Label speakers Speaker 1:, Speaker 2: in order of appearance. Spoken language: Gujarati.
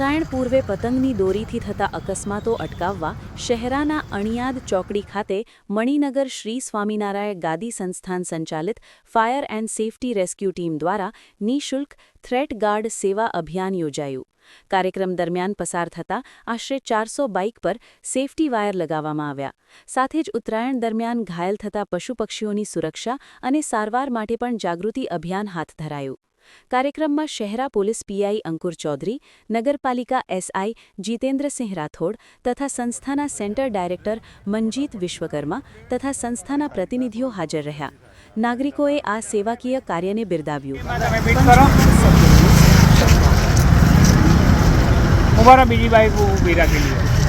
Speaker 1: ઉત્તરાયણ પૂર્વે પતંગની દોરીથી થતા અકસ્માતો અટકાવવા શહેરાના અણિયાદ ચોકડી ખાતે મણિનગર શ્રી સ્વામિનારાયણ ગાદી સંસ્થાન સંચાલિત fire and safety rescue team દ્વારા નિઃશુલ્ક થ્રેટ ગાર્ડ સેવા અભિયાન યોજાયું. કાર્યક્રમ દરમિયાન પસાર થતા આશરે ચારસો બાઇક પર સેફટી વાયર લગાવવામાં આવ્યા. સાથે જ ઉત્તરાયણ દરમિયાન ઘાયલ થતા પશુ પક્ષીઓની સુરક્ષા અને સારવાર માટે પણ જાગૃતિ અભિયાન હાથ ધરાયું. કાર્યક્રમમાં શહેરા પોલીસ પીઆઈ અંકુર ચૌધરી, નગરપાલિકા એસઆઈ જીતેન્દ્રસિંહ રાઠોડ તથા સંસ્થાના સેન્ટર ડાયરેક્ટર મનજીત વિશ્વકર્મા તથા સંસ્થાના પ્રતિનિધિઓ હાજર રહ્યા. નાગરિકોએ આ સેવાકીય કાર્યને બિરદાવ્યું.
Speaker 2: રહો બીજી બાઈક ઊભી રાખેલી છે.